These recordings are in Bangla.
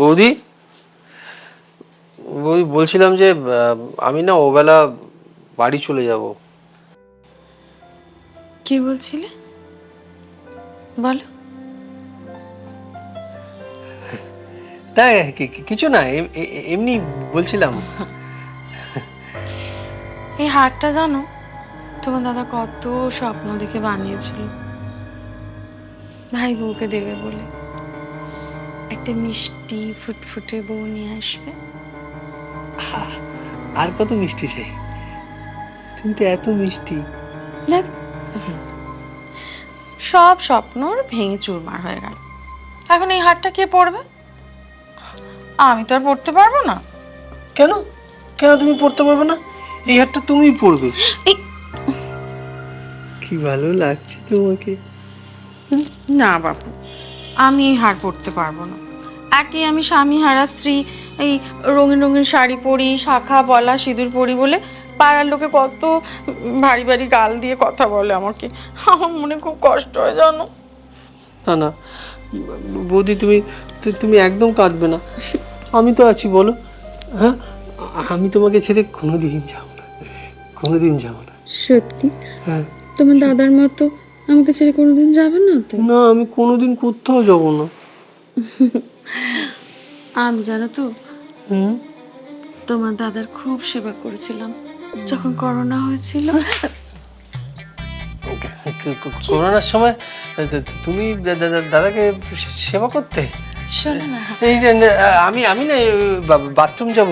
বৌদি? বৌদি বলছিলাম যে আমি না ওবেলা বাড়ি চলে যাব। কি বলছিলে? বলো। না কিছু না এমনি বলছিলাম। এই হারটা জানো তোমার দাদা কত স্বপ্ন দেখে বানিয়েছিল। ভাই বউকে দেবে বলে। একটা মিষ্টি ফুটফুটে বউ নিয়ে আসবে। আর কত মিষ্টি চাই তুমি তো এত মিষ্টি। সব স্বপ্নর ভেঙে চুরমার হয়ে গেল। এখন এই হারটা কে পড়বে আমি তো আর পড়তে পারব না। কেন? কেন তুমি পড়তে পারবে না? এই হাতটা তুমি পড়বে কি ভালো লাগছে তোমাকে। না বাপু আমি এই হার পরতে পারব না। একে আমি স্বামী হারা স্ত্রী এই রঙিন রঙিন শাড়ি পরি শাখা বলা সিঁদুর পরি বলে পাড়ার লোকে কত ভারী ভারী গাল দিয়ে কথা বলে আমাকে। আমার মনে খুব কষ্ট হয় জানো? না না। বৌদি তুমি তু- তুমি একদম কাঁদবে না। আমি তো আছি বলো। হ্যাঁ? আমি তোমাকে ছেড়ে কোনোদিন যাব না। কোনোদিন যাব না। সত্যি? হ্যাঁ। তোমার দাদার মতো আমাকে ছেড়ে কোনোদিন যাবে না তো? না আমি কোনোদিন কোথাও যাব না। আমি জানো তো হুম? তোমার দাদার খুব সেবা করেছিলাম। যখন করোনা হয়েছিল। করোনার সময় তুমি দাদাকে সেবা করতে? আমি আমি না বাথরুম যাব।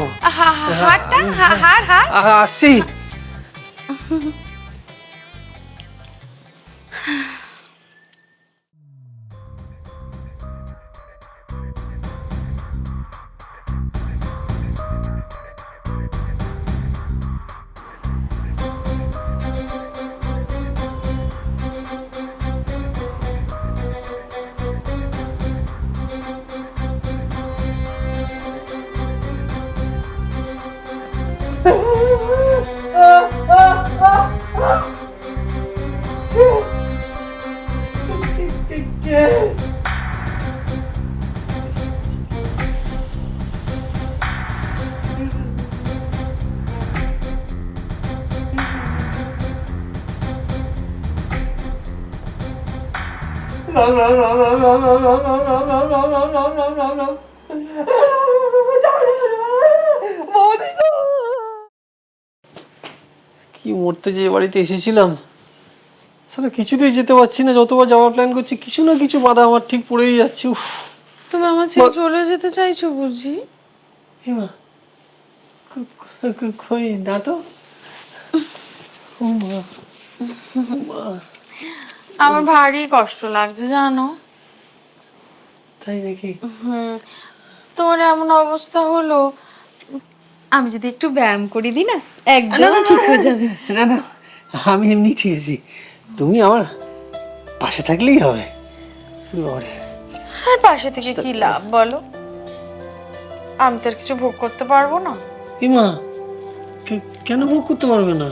আসছি। কি মরতে যে বাড়িতে এসেছিলাম? সালা কিছুতেই যেতে পারছি না যতবার যাওয়ার প্ল্যান করছি কিছু না কিছু বাধা আমার ঠিক পড়েই যাচ্ছে উফ। তুমি আমার ছেড়ে চলে যেতে চাইছো বুঝি? হেমা কই না তো? মা, আমার ভারী কষ্ট লাগছে জানো। তাই নাকি? হুম তোমার এমন অবস্থা হলো আমি যদি একটু ব্যায়াম করি দিই না? একদম ঠিক হয়ে যাবে। না না আমি এমনি ঠিক আছি। তুমি আমার পাশে থাকলেই হবে। আর পাশে থেকে কি লাভ বলো? আমি তো আর কিছু ভোগ করতে পারব না। কে- কেন ভোগ করতে পারবে না?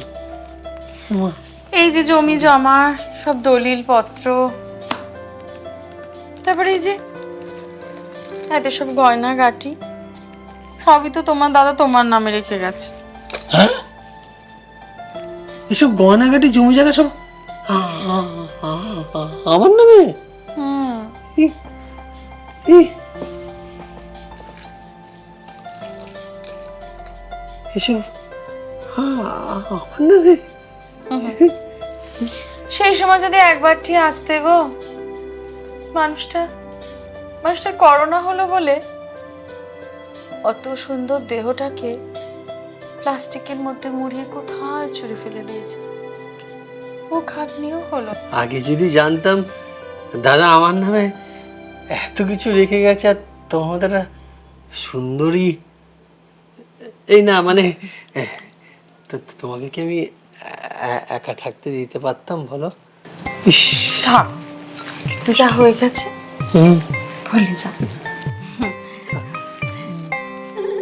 হেমা এই যে জমি জমা সব দলিল পত্র তারপরে এই যে এত সব গয়না গাটি সবই তো তোমার দাদা তোমার নামে রেখে গেছে। হ্যাঁ? এসব গয়নাগাটি জমি জায়গা সব আমার নামে। এসব আমার নামে? সেই সময় যদি একবার ঠিক আসতে গো, মানুষটা মানুষটা করোনা হলো বলে অত সুন্দর দেহটাকে প্লাস্টিকের মধ্যে মুড়িয়ে কোথায় ছুঁড়ে ফেলে দিয়েছে? ও খাটনিও হলো আগে যদি জানতাম, দাদা আমার নামে এত কিছু রেখে গেছে আর তোমাদের একটা সুন্দরী। এই না মানে তোমাকে কি আমি একা থাকতে দিতে পারতাম বলো। ইস। থাক যা হয়ে গেছে। হুম। ভুলে যা।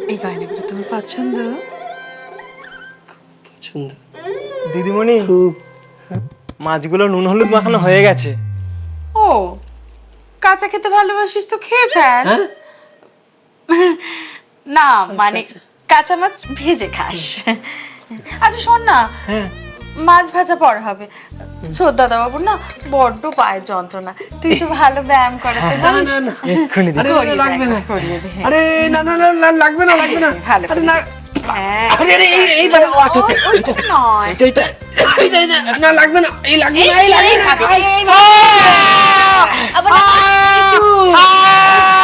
এই গয়নাগুলো তোমার পছন্দ? পছন্দ। দিদিমণি খুব। মাছগুলো নুন হলুদ মাখানো হয়ে গেছে। ও কাঁচা খেতে ভালোবাসিস তো খেয়ে ফেল। হ্যাঁ? না মানে কাঁচা মাছ ভেজে খাস। আচ্ছা শোন না হ্যাঁ মাছ ভাজা পর হবে দাদা বাবু না বড্ড পায়ের যন্ত্রণা তুই তো ভালো ব্যায়াম করাতে না পারিস না না লাগবে না। আরে লাগবে না লাগবে না ভালো আরে করে। না হ্যাঁ। আরে আরে এই এই বারে আচ্ছা আচ্ছা ওই- নয় এটা এটা এইটা, এইটা, না লাগবে না এই লাগবে না এই লাগবে না এই, এই, এই, আবার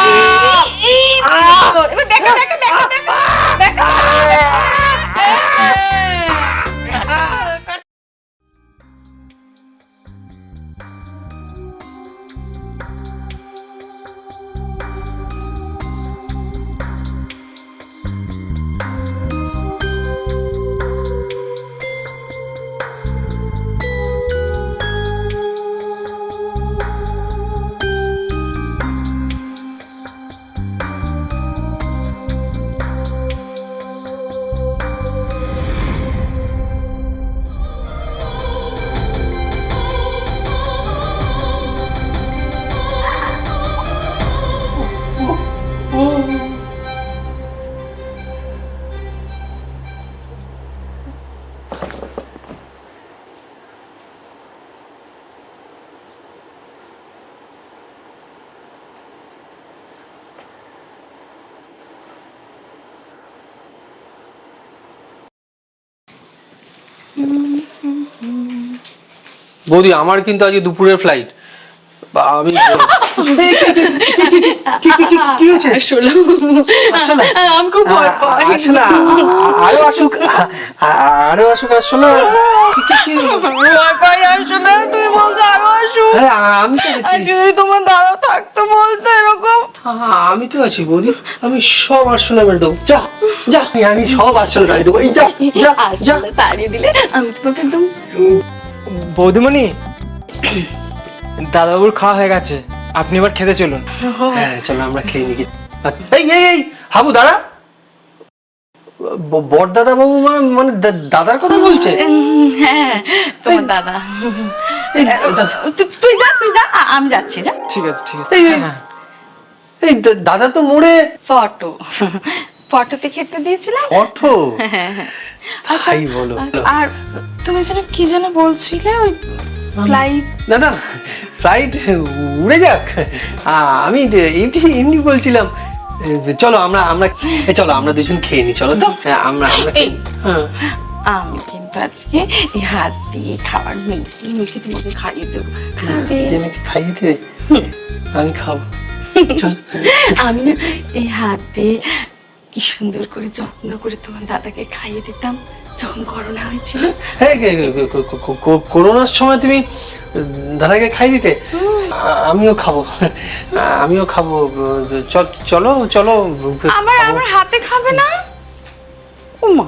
এই, এই, দেখা দেখা দেখা দেখা দেখা বৌদি আমার কিন্তু আজকে দুপুরের ফ্লাইট আমি কি- হয়েছে আসলে। ভয় পাই। আসলে আরও আসুক আ- আরও আসুক আসলে। কি- কি- কি- ভয় পাই আসলে তুমি বলছো আরও আসো আরে আমি তো তোমার দাদা থাকতো বলতো এরকম আমি তো আছি বৌদি। আমি সব আসলে মেরে দেবো। যা যা আমি সব আসলে গাড়ি দেবো। এই যা যা যা। তাড়িয়ে দিলে আমি তোমাকে একদম বৌদিমণি দাদাবাবুর খাওয়া হয়ে গেছে। আপনি এবার খেতে চলুন। হ্যাঁ চলো আমরা খেয়ে নিই। এই এই এই হাবু দাদা বড় দাদা বাবু মানে মানে দাদার কথা বলছে? হ্যাঁ তোমার দাদা। তুই যা তুই যা। আমি যাচ্ছি যা। ঠিক আছে ঠিক আছে। এই, হ্যাঁ, দাদা তো মোড়ে ফটো। ফটোতে খেতে দিয়েছিলাম অর্থ আচ্ছা বলো। আর তুমি যেন কি যেন বলছিলে ওই ফ্লাইট না না ফ্লাইট উড়ে যাক। আ- আমি এমনি এমনি বলছিলাম। চলো আমরা আমরা চলো আমরা দুজন খেয়ে নি চলো তো। হ্যাঁ, আমরা আমরা। হ্যাঁ। আমি কিন্তু আজকে এই হাত দিয়ে খাবার মেখে মেখে তোমাকে খাইয়ে দেবো। কি খাইয়ে দিবে আমি খাব। আমি না এই হাত দিয়ে কি সুন্দর করে যত্ন করে তোমার দাদাকে খাইয়ে দিতাম যখন করোনা হয়েছিল। হ্যাঁ করোনার সময় তুমি দাদাকে খাই দিতে? আমিও খাব। আমিও খাব। চলো চলো। আমার আমার হাতে খাবে না? উমা।